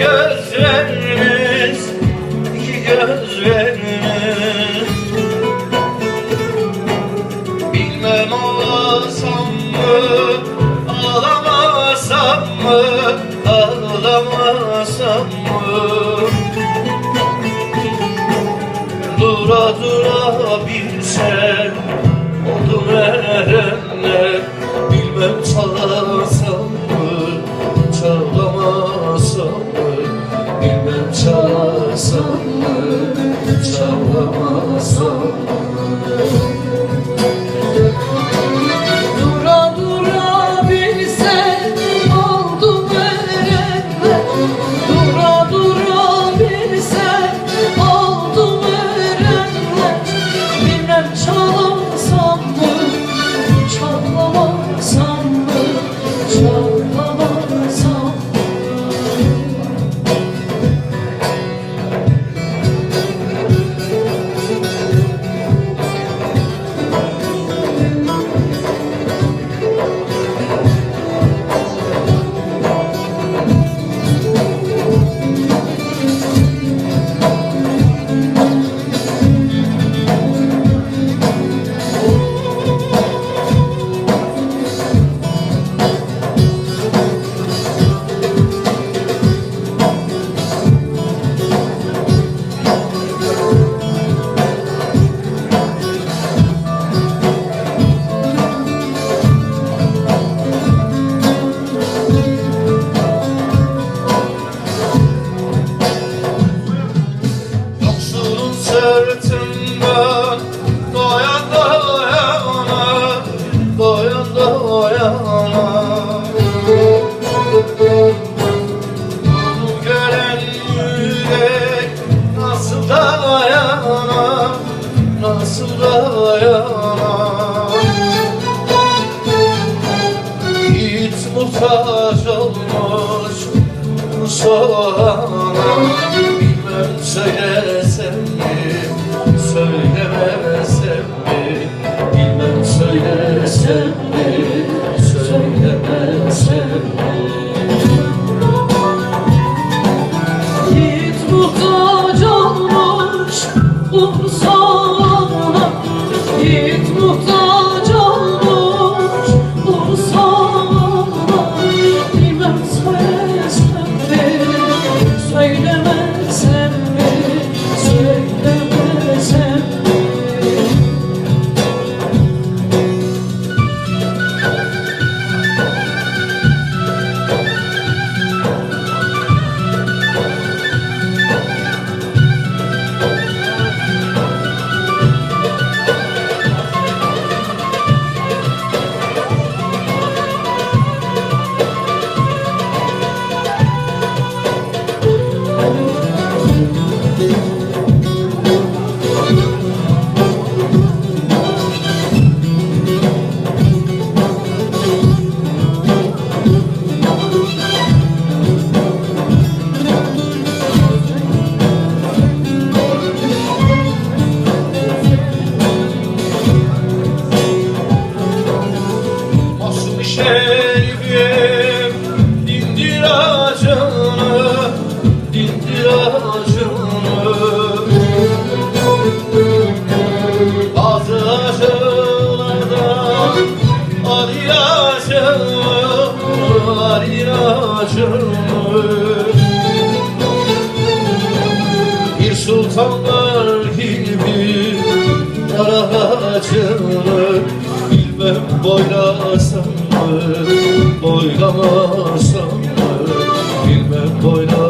gözleriniz iki gözleriniz Bilmem ağlasam mı ağlamasam mı ağlamasam mı? Dura dura bilsem oldum erenler Bilmem çalasam mı çalamasam mı? dayanan Hiç muhtaç olmuş Bilmem söylesem mi, söylemesem mi? Bilmem söylesem mi? Şerifim dindir acını dindir acını Bazı acılardan arı acını arı acını Bir sultanlar gibi aracını Bilmem boylasam mı, doylamazsam mı Bilmem doylamazsam